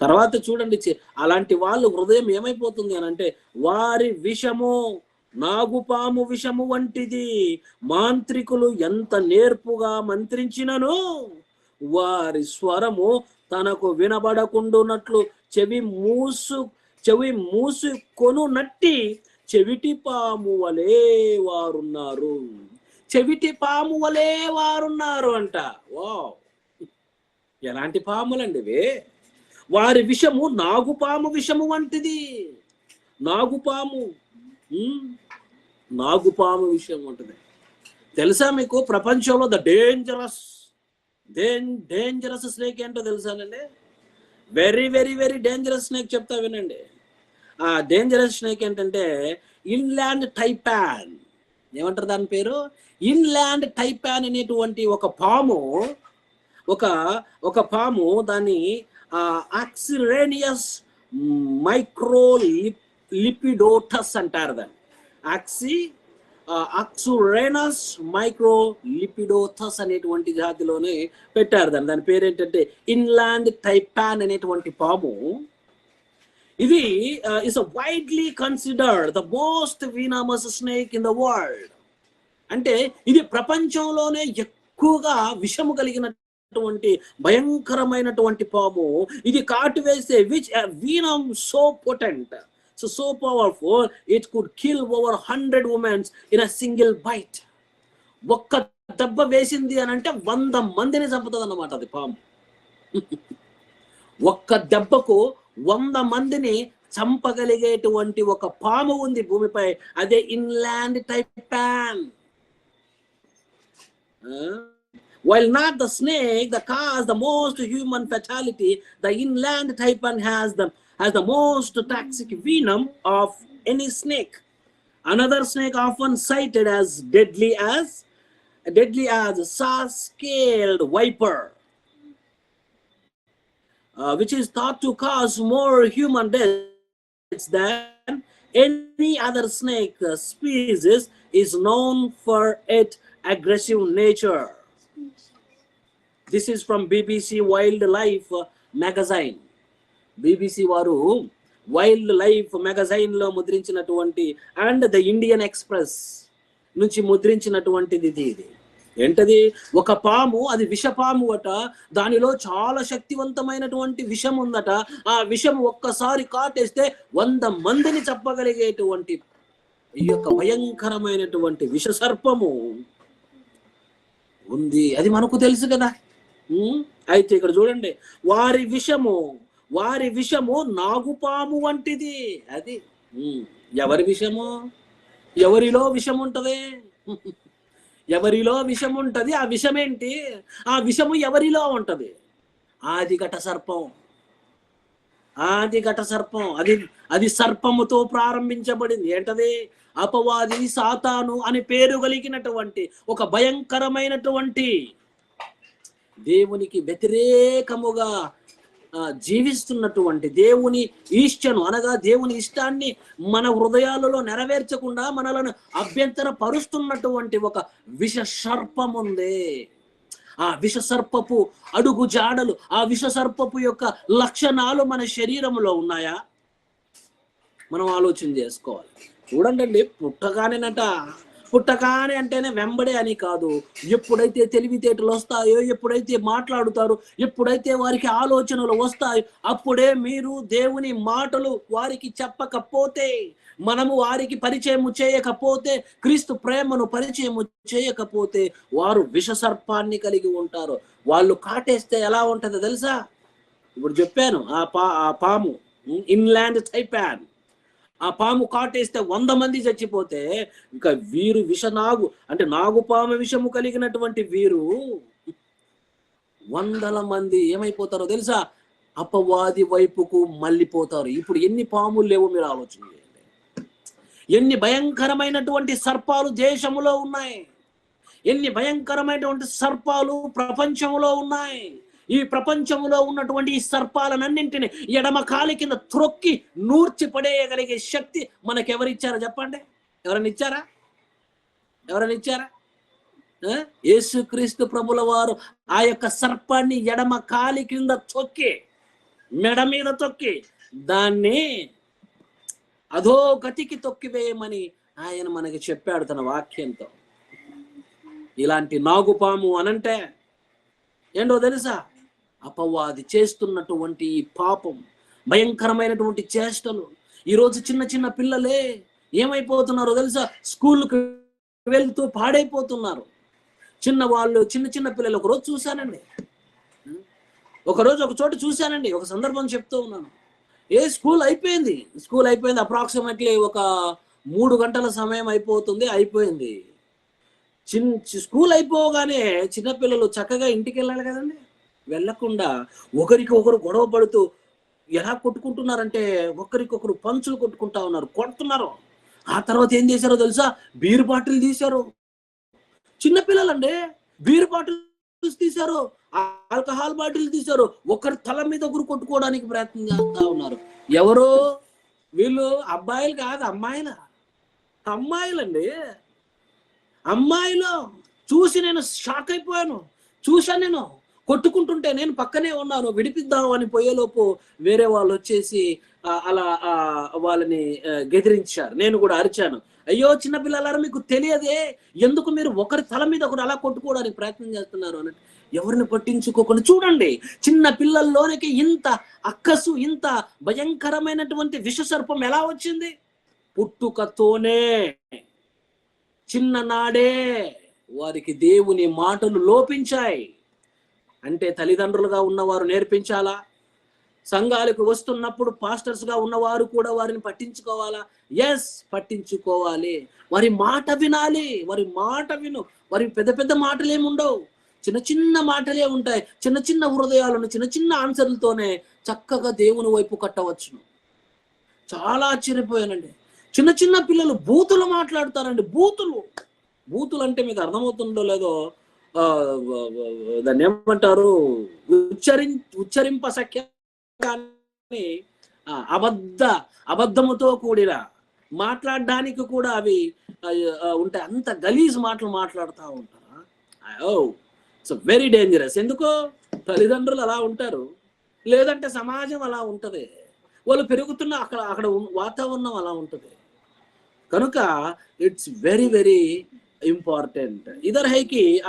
తర్వాత చూడండి అలాంటి వాళ్ళు హృదయం ఏమైపోతుంది అని అంటే వారి విషము నాగుపాము విషము వంటిది మాంత్రికులు ఎంత నేర్పుగా మంత్రించినను వారి స్వరము తనకు వినబడకుండునట్లు చెవి మూసు చెవి మూసుకొను నట్టి చెవిటి పాము వలే వారున్నారు. చెవిటి పాము వలే వారున్నారు అంట. వా ఎలాంటి పాములండి ఇవి? వారి విషము నాగుపాము విషము వంటిది. నాగుపాము నాగుపాము విషయం వంటిది. తెలుసా మీకు? ప్రపంచంలో ద డేంజరస్ డేంజరస్ స్నేక్ ఏంటో తెలుసానండి very very very dangerous snake చెప్తా వినండి. ఆ డేంజరస్ స్నేక్ ఏంటంటే ఇన్లాండ్ టైపాన్ ఏమంటారు దాని పేరు? ఇన్లాండ్ టైపాన్ అనేటువంటి ఒక పాము ఒక ఒక పాము దాన్ని ఆక్సిరేనియస్ మైక్రో లిపిడోటస్ అంటారు దాన్ని. ఆక్సి అక్సురేనస్ మైక్రో లిపిడోథస్ అనేటువంటి జాతిలోనే పెట్టారు దాన్ని. దాని పేరు ఏంటంటే ఇన్లాండ్ టైపాన్ అనేటువంటి పాము. ఇది is widely considered the most venomous snake in the world అంటే ఇది ప్రపంచంలోనే ఎక్కువగా విషము కలిగిన కలిగినటువంటి భయంకరమైనటువంటి పాము ఇది కాటు వేస్తే which venom so potent so so powerful it could kill over hundred womens in a single bite ఒక్క దెబ్బ వేసింది అని అంటే వంద మందిని చంపుతుంది అన్నమాట అది పాము. ఒక్క దెబ్బకు వంద మందిని చంపగలిగేటువంటి ఒక పాము ఉంది భూమిపై అదే inland type taipan While not the snake that cause the most human fatality, the inland taipan has the has the most toxic venom of any snake. Another snake often cited as deadly as deadly as saw-scaled viper, uh, which is thought to cause more human deaths than any other snake uh, species, is known for its aggressive nature. This is from BBC wildlife magazine BBC వారు wild life magazine లో ముద్రించినటువంటి and the Indian Express నుంచి ముద్రించినటువంటిది ఇది ఇది. ఏంటది? ఒక పాము అది విషపాము అట దానిలో చాలా శక్తివంతమైనటువంటి విషం ఉందట. ఆ విషం ఒక్కసారి కాటేస్తే వంద మందిని చెప్పగలిగేటువంటి ఈ యొక్క భయంకరమైనటువంటి విష సర్పము ఉంది. అది మనకు తెలుసు కదా. అయితే ఇక్కడ చూడండి వారి విషము వారి విషము నాగుపాము వంటిది. అది ఎవరి విషము? ఎవరిలో విషం ఉంటది ఎవరిలో విషం ఉంటది ఆ విషం ఏంటి ఆ విషము ఎవరిలో ఉంటది? ఆది ఘట సర్పం. ఆది ఘట సర్పం. అది అది సర్పముతో ప్రారంభించబడింది. ఏంటది? అపవాది సాతాను అని పేరు కలిగినటువంటి ఒక భయంకరమైనటువంటి దేవునికి వ్యతిరేకముగా జీవిస్తున్నటువంటి దేవుని ఈష్టను అనగా దేవుని ఇష్టాన్ని మన హృదయాలలో నెరవేర్చకుండా మనలను అభ్యంతర పరుస్తున్నటువంటి ఒక విష సర్పం ఉంది ఆ విష సర్పపు అడుగు జాడలు ఆ విష సర్పపు యొక్క లక్షణాలు మన శరీరంలో ఉన్నాయా? మనం ఆలోచన చేసుకోవాలి. చూడండి పుట్టగానేనట పుట్టకానే అంటేనే వెంబడే అని కాదు. ఎప్పుడైతే తెలివితేటలు వస్తాయో ఎప్పుడైతే మాట్లాడుతారో ఎప్పుడైతే వారికి ఆలోచనలు వస్తాయో అప్పుడే మీరు దేవుని మాటలు వారికి చెప్పకపోతే మనము వారికి పరిచయం చేయకపోతే క్రీస్తు ప్రేమను పరిచయం చేయకపోతే వారు విష సర్పాన్ని కలిగి ఉంటారు. వాళ్ళు కాటేస్తే ఎలా ఉంటుందో తెలుసా? ఇప్పుడు చెప్పాను ఆ పా ఆ పాము ఇన్లాండ్ టైపాన్ ఆ పాము కాటేస్తే వంద మంది చచ్చిపోతే ఇంకా వీరు విష నాగు అంటే నాగుపాము విషము కలిగినటువంటి వీరు వందల మంది ఏమైపోతారో తెలుసా? అపవాది వైపుకు మళ్ళీపోతారు. ఇప్పుడు ఎన్ని పాములు లేవో మీరు ఆలోచన చేయండి. ఎన్ని భయంకరమైనటువంటి సర్పాలు దేశంలో ఉన్నాయి. ఎన్ని భయంకరమైనటువంటి సర్పాలు ప్రపంచంలో ఉన్నాయి. ఈ ప్రపంచంలో ఉన్నటువంటి ఈ సర్పాలనన్నింటిని ఎడమ కాలి కింద త్రొక్కి నూర్చి పడేయగలిగే శక్తి మనకెవరిచ్చారా చెప్పండి? ఎవరైనా ఇచ్చారా ఎవరైనా ఇచ్చారా ఆ? యేసుక్రీస్తు ప్రభుల వారు ఆ యొక్క సర్పాన్ని ఎడమ కాలి కింద తొక్కి మెడ మీద తొక్కి దాన్ని అధో గతికి తొక్కివేయమని ఆయన మనకి చెప్పాడు తన వాక్యంతో. ఇలాంటి నాగుపాము అనంటే ఏంటో తెలుసా? అపవాది చేస్తున్నటువంటి ఈ పాపం భయంకరమైనటువంటి చేష్టలు. ఈరోజు చిన్న చిన్న పిల్లలే ఏమైపోతున్నారో తెలుసా? స్కూల్కి వెళ్తూ పాడైపోతున్నారు. చిన్న వాళ్ళు చిన్న చిన్న పిల్లలు ఒకరోజు చూశానండి. ఒకరోజు ఒక చోట చూశానండి. ఒక సందర్భం చెప్తూ ఉన్నాను. ఏ స్కూల్ అయిపోయింది? స్కూల్ అయిపోయింది అప్రాక్సిమేట్లీ ఒక మూడు గంటల సమయం అయిపోతుంది అయిపోయింది. చిన్ స్కూల్ అయిపోగానే చిన్నపిల్లలు చక్కగా ఇంటికి వెళ్ళాలి కదండి. వెళ్ళకుండా ఒకరికి ఒకరు గొడవ పడుతూ ఎలా కొట్టుకుంటున్నారంటే ఒకరికొకరు పంచులు కొట్టుకుంటా ఉన్నారు కొడుతున్నారు. ఆ తర్వాత ఏం చేశారో తెలుసా? బీర్ బాటిల్ తీశారు. చిన్నపిల్లలండి బీర్ బాటిల్స్ తీశారు ఆల్కహాల్ బాటిల్ తీశారు. ఒకరి తల మీద ఒకరు కొట్టుకోవడానికి ప్రయత్నం చేస్తా ఉన్నారు. ఎవరు? వీళ్ళు అబ్బాయిలు కాదు అమ్మాయిల. అమ్మాయిలండి. అమ్మాయిలు చూసి నేను షాక్ అయిపోయాను. చూశాను నేను. కొట్టుకుంటుంటే నేను పక్కనే ఉన్నాను విడిపిద్దాం అని పోయేలోపు వేరే వాళ్ళు వచ్చేసి అలా ఆ, వాళ్ళని గెదిరించారు. నేను కూడా అరిచాను. అయ్యో చిన్న పిల్లలారా మీకు తెలియదే. ఎందుకు మీరు ఒకరి తల మీద ఒకరు అలా కొట్టుకోవడానికి ప్రయత్నం చేస్తున్నారు అని ఎవరిని పట్టించుకోకుండా చూడండి చిన్న పిల్లల్లోనికి ఇంత అక్కసు ఇంత భయంకరమైనటువంటి విషసర్పం ఎలా వచ్చింది? పుట్టుకతోనే చిన్ననాడే వారికి దేవుని మాటలు లోపించాయి. అంటే తల్లిదండ్రులుగా ఉన్నవారు నేర్పించాలా? సంఘాలకు వస్తున్నప్పుడు పాస్టర్స్గా ఉన్నవారు కూడా వారిని పట్టించుకోవాలా? ఎస్ పట్టించుకోవాలి. వారి మాట వినాలి. వారి మాట విను. వారి పెద్ద పెద్ద మాటలు ఏమి ఉండవు. చిన్న చిన్న మాటలే ఉంటాయి. చిన్న చిన్న హృదయాలను చిన్న చిన్న ఆన్సర్లతోనే చక్కగా దేవుని వైపు కట్టవచ్చును. చాలా ఆశ్చర్యపోయానండి. చిన్న చిన్న పిల్లలు బూతులు మాట్లాడతారండి. బూతులు. బూతులు అంటే మీకు అర్థమవుతుందో లేదో దాన్ని ఏమంటారు? ఉచ్చరి ఉచ్చరింప సఖ్య కానీ అబద్ధ అబద్ధముతో కూడిన మాట్లాడడానికి కూడా అవి ఉంటాయి. అంత గలీజ్ మాటలు మాట్లాడుతూ ఉంటారా? Oh very dangerous. ఎందుకో తల్లిదండ్రులు అలా ఉంటారు. లేదంటే సమాజం అలా ఉంటది. వాళ్ళు పెరుగుతున్న అక్కడ అక్కడ వాతావరణం అలా ఉంటది. కనుక ఇట్స్ వెరీ వెరీ ఇంపార్టెంట్. ఇదర్ హైకి